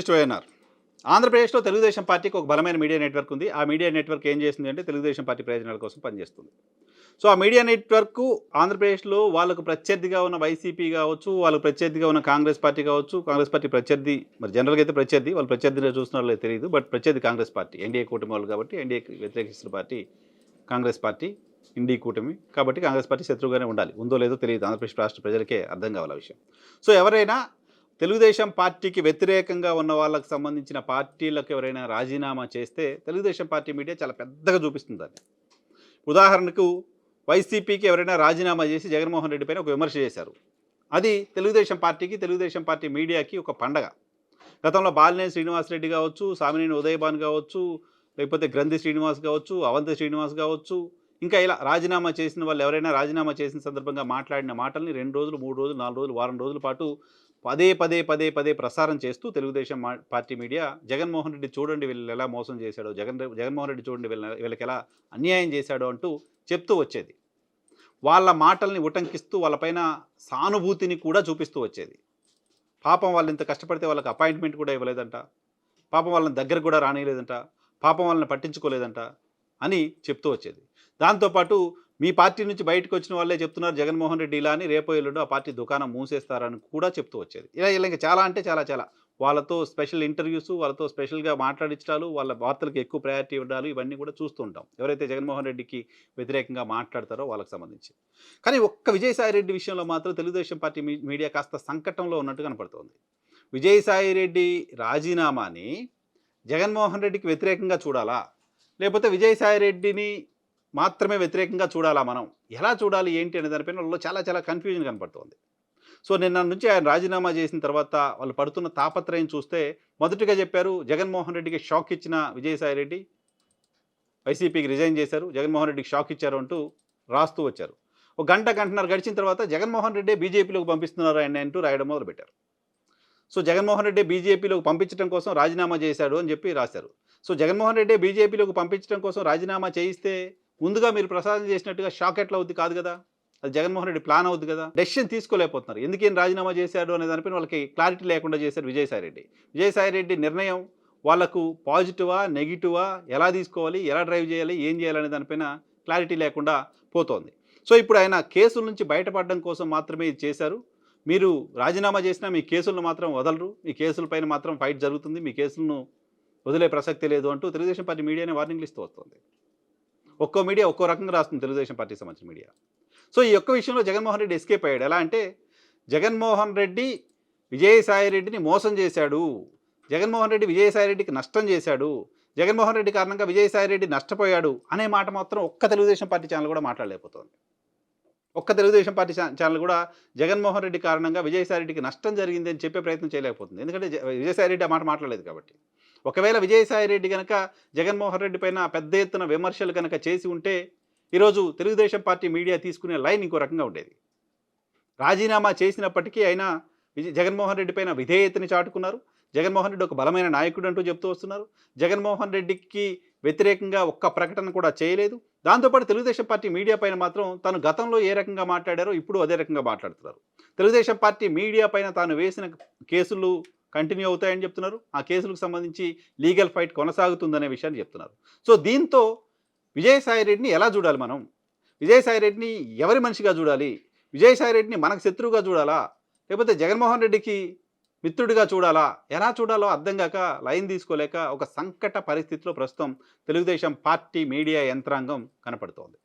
Journalist YNR. ఆంధ్రప్రదేశ్లో తెలుగుదేశం పార్టీకి ఒక బలమైన మీడియా నెట్వర్క్ ఉంది. ఆ మీడియా నెట్వర్క్ ఏం చేస్తుంది అంటే తెలుగుదేశం పార్టీ ప్రయోజనాల కోసం పనిచేస్తుంది. సో ఆ మీడియా నెట్వర్క్ ఆంధ్రప్రదేశ్లో వాళ్ళకు ప్రత్యర్థిగా ఉన్న వైసీపీ కావచ్చు వాళ్ళకు ప్రత్యర్థిగా ఉన్న కాంగ్రెస్ పార్టీ కావచ్చు కాంగ్రెస్ పార్టీ ప్రత్యర్థి మరి జనరల్గా అయితే ప్రత్యర్థి వాళ్ళు ప్రత్యర్థిగా చూస్తున్నారో తెలియదు బట్ ప్రత్యర్థి కాంగ్రెస్ పార్టీ ఎన్డీఏ కూటమి వాళ్ళు కాబట్టి ఎన్డీఏ వ్యతిరేకిస్తున్న పార్టీ కాంగ్రెస్ పార్టీ ఇండి కూటమి. కాబట్టి కాంగ్రెస్ పార్టీ శత్రువుగానే ఉండాలి. ఉందో లేదో తెలియదు. ఆంధ్రప్రదేశ్ రాష్ట్ర ప్రజలకే అర్థం కావాలి విషయం. సో ఎవరైనా తెలుగుదేశం పార్టీకి వ్యతిరేకంగా ఉన్న వాళ్ళకి సంబంధించిన పార్టీలకు ఎవరైనా రాజీనామా చేస్తే తెలుగుదేశం పార్టీ మీడియా చాలా పెద్దగా చూపిస్తుంది దాన్ని. ఉదాహరణకు వైసీపీకి ఎవరైనా రాజీనామా చేసి జగన్మోహన్ రెడ్డి పైన ఒక విమర్శ చేశారు. అది తెలుగుదేశం పార్టీకి తెలుగుదేశం పార్టీ మీడియాకి ఒక పండగ. గతంలో బాలినేని శ్రీనివాసరెడ్డి కావచ్చు సామినేని ఉదయభాన్ కావచ్చు లేకపోతే గ్రంథి శ్రీనివాస్ కావచ్చు అవంతి శ్రీనివాస్ కావచ్చు ఇంకా ఇలా రాజీనామా చేసిన వాళ్ళు ఎవరైనా రాజీనామా చేసిన సందర్భంగా మాట్లాడిన మాటల్ని రెండు రోజులు మూడు రోజులు నాలుగు రోజులు వారం రోజుల పాటు పదే పదే పదే పదే ప్రసారం చేస్తూ తెలుగుదేశం పార్టీ మీడియా జగన్మోహన్ రెడ్డి చూడండి వీళ్ళు ఎలా మోసం చేశాడో జగన్ జగన్మోహన్ రెడ్డి చూడండి వీళ్ళ వీళ్ళకి ఎలా అన్యాయం చేశాడో అంటూ చెప్తూ వచ్చేది. వాళ్ళ మాటల్ని ఉటంకిస్తూ వాళ్ళపైన సానుభూతిని కూడా చూపిస్తూ వచ్చేది. పాపం వాళ్ళు ఇంత కష్టపడితే వాళ్ళకి అపాయింట్మెంట్ కూడా ఇవ్వలేదంట. పాపం వాళ్ళని దగ్గర కూడా రానియలేదంట. పాపం వాళ్ళని పట్టించుకోలేదంట అని చెప్తూ వచ్చేది. దాంతోపాటు మీ పార్టీ నుంచి బయటకు వచ్చిన వాళ్ళే చెప్తున్నారు జగన్మోహన్ రెడ్డి ఇలా అని రేపో ఎల్లుండో ఆ పార్టీ దుకాణం మూసేస్తారని కూడా చెప్తూ వచ్చేది. ఇలా ఇలా ఇంకా చాలా అంటే చాలా చాలా. వాళ్ళతో స్పెషల్ ఇంటర్వ్యూస్ వాళ్ళతో స్పెషల్గా మాట్లాడించడాలు వాళ్ళ వార్తలకు ఎక్కువ ప్రయారిటీ ఇవ్వడాలు ఇవన్నీ కూడా చూస్తూ ఉంటాం. ఎవరైతే జగన్మోహన్ రెడ్డికి వ్యతిరేకంగా మాట్లాడతారో వాళ్ళకి సంబంధించి. కానీ ఒక్క విజయసాయి రెడ్డి విషయంలో మాత్రం తెలుగుదేశం పార్టీ మీడియా కాస్త సంకటంలో ఉన్నట్టు కనపడుతోంది. విజయసాయి రెడ్డి రాజీనామాని జగన్మోహన్ రెడ్డికి వ్యతిరేకంగా చూడాలా? లేకపోతే విజయసాయి రెడ్డిని మాత్రమే వ్యతిరేకంగా చూడాలా మనం? ఎలా చూడాలి? ఏంటి? అనే దానిపైన వాళ్ళలో చాలా చాలా కన్ఫ్యూజన్ కనపడుతుంది. సో నిన్న నుంచి ఆయన రాజీనామా చేసిన తర్వాత వాళ్ళు పడుతున్న తాపత్రయం చూస్తే మొదటిగా చెప్పారు జగన్మోహన్ రెడ్డికి షాక్ ఇచ్చిన విజయసాయి రెడ్డి. వైసీపీకి రిజైన్ చేశారు జగన్మోహన్ రెడ్డికి షాక్ ఇచ్చారు అంటూ రాస్తూ వచ్చారు. ఒక గంట గంటన్నర గడిచిన తర్వాత జగన్మోహన్ రెడ్డి బీజేపీలోకి పంపిస్తున్నారు ఆయన అంటూ రాయడం మొదలుపెట్టారు. సో జగన్మోహన్ రెడ్డి బీజేపీలోకి పంపించడం కోసం రాజీనామా చేశాడు అని చెప్పి రాశారు. సో జగన్మోహన్ రెడ్డి బీజేపీలోకి పంపించడం కోసం రాజీనామా చేయిస్తే ముందుగా మీరు ప్రసాదం చేసినట్టుగా షాక్ ఎట్లా అవుద్ది? కాదు కదా. అది జగన్మోహన్ రెడ్డి ప్లాన్ అవుద్ది కదా. డెసిషన్ తీసుకోలేకపోతున్నారు. ఎందుకేం రాజీనామా చేశాడు అనే దానిపైన వాళ్ళకి క్లారిటీ లేకుండా చేశారు విజయసాయి రెడ్డి. విజయసాయి రెడ్డి నిర్ణయం వాళ్ళకు పాజిటివా నెగిటివా ఎలా తీసుకోవాలి ఎలా డ్రైవ్ చేయాలి ఏం చేయాలనే దానిపైన క్లారిటీ లేకుండా పోతోంది. సో ఇప్పుడు ఆయన కేసుల నుంచి బయటపడడం కోసం మాత్రమే ఇది చేశారు. మీరు రాజీనామా చేసినా మీ కేసులను మాత్రం వదలరు. మీ కేసులపైన మాత్రం ఫైట్ జరుగుతుంది. మీ కేసులను వదిలే ప్రసక్తి లేదు అంటూ తెలుగుదేశం పార్టీ మీడియానే వార్నింగ్లు ఇస్తూ వస్తుంది. ఒక్కో మీడియా ఒక్కో రకంగా రాస్తుంది తెలుగుదేశం పార్టీ సంబంధించిన మీడియా. సో ఈ యొక్క విషయంలో జగన్మోహన్ రెడ్డి ఎస్కేప్ అయ్యాడు. ఎలా అంటే జగన్మోహన్ రెడ్డి విజయసాయి రెడ్డిని మోసం చేశాడు. జగన్మోహన్ రెడ్డి విజయసాయి రెడ్డికి నష్టం చేశాడు. జగన్మోహన్ రెడ్డి కారణంగా విజయసాయి రెడ్డి నష్టపోయాడు అనే మాట మాత్రం ఒక్క తెలుగుదేశం పార్టీ ఛానల్ కూడా మాట్లాడలేకపోతుంది. ఒక్క తెలుగుదేశం పార్టీ ఛానల్ కూడా జగన్మోహన్ రెడ్డి కారణంగా విజయసాయి రెడ్డికి నష్టం జరిగింది అని చెప్పే ప్రయత్నం చేయలేకపోతుంది. ఎందుకంటే విజయసాయి రెడ్డి ఆ మాట మాట్లాడలేదు కాబట్టి. ఒకవేళ విజయసాయి రెడ్డి కనుక జగన్మోహన్ రెడ్డి పైన పెద్ద ఎత్తున విమర్శలు కనుక చేసి ఉంటే ఈరోజు తెలుగుదేశం పార్టీ మీడియా తీసుకునే లైన్ ఇంకో రకంగా ఉండేది. రాజీనామా చేసినప్పటికీ అయినా జగన్మోహన్ రెడ్డి పైన విధేయతని చాటుకున్నారు. జగన్మోహన్ రెడ్డి ఒక బలమైన నాయకుడు అంటూ చెప్తూ వస్తున్నారు. జగన్మోహన్ రెడ్డికి వ్యతిరేకంగా ఒక్క ప్రకటన కూడా చేయలేదు. దాంతోపాటు తెలుగుదేశం పార్టీ మీడియా పైన మాత్రం తను గతంలో ఏ రకంగా మాట్లాడారో ఇప్పుడు అదే రకంగా మాట్లాడుతున్నారు. తెలుగుదేశం పార్టీ మీడియా పైన తాను వేసిన కేసులు కంటిన్యూ అవుతాయని చెప్తున్నారు. ఆ కేసులకు సంబంధించి లీగల్ ఫైట్ కొనసాగుతుందనే విషయాన్ని చెప్తున్నారు. సో దీంతో విజయసాయి రెడ్డిని ఎలా చూడాలి మనం? విజయసాయి రెడ్డిని ఎవరి మనిషిగా చూడాలి? విజయసాయి రెడ్డిని మనకు శత్రువుగా చూడాలా? లేకపోతే జగన్మోహన్ రెడ్డికి మిత్రుడిగా చూడాలా? ఎలా చూడాలో అర్థం కాక లైన్ తీసుకోలేక ఒక సంకట పరిస్థితిలో ప్రస్తుతం తెలుగుదేశం పార్టీ మీడియా యంత్రాంగం కనపడుతోంది.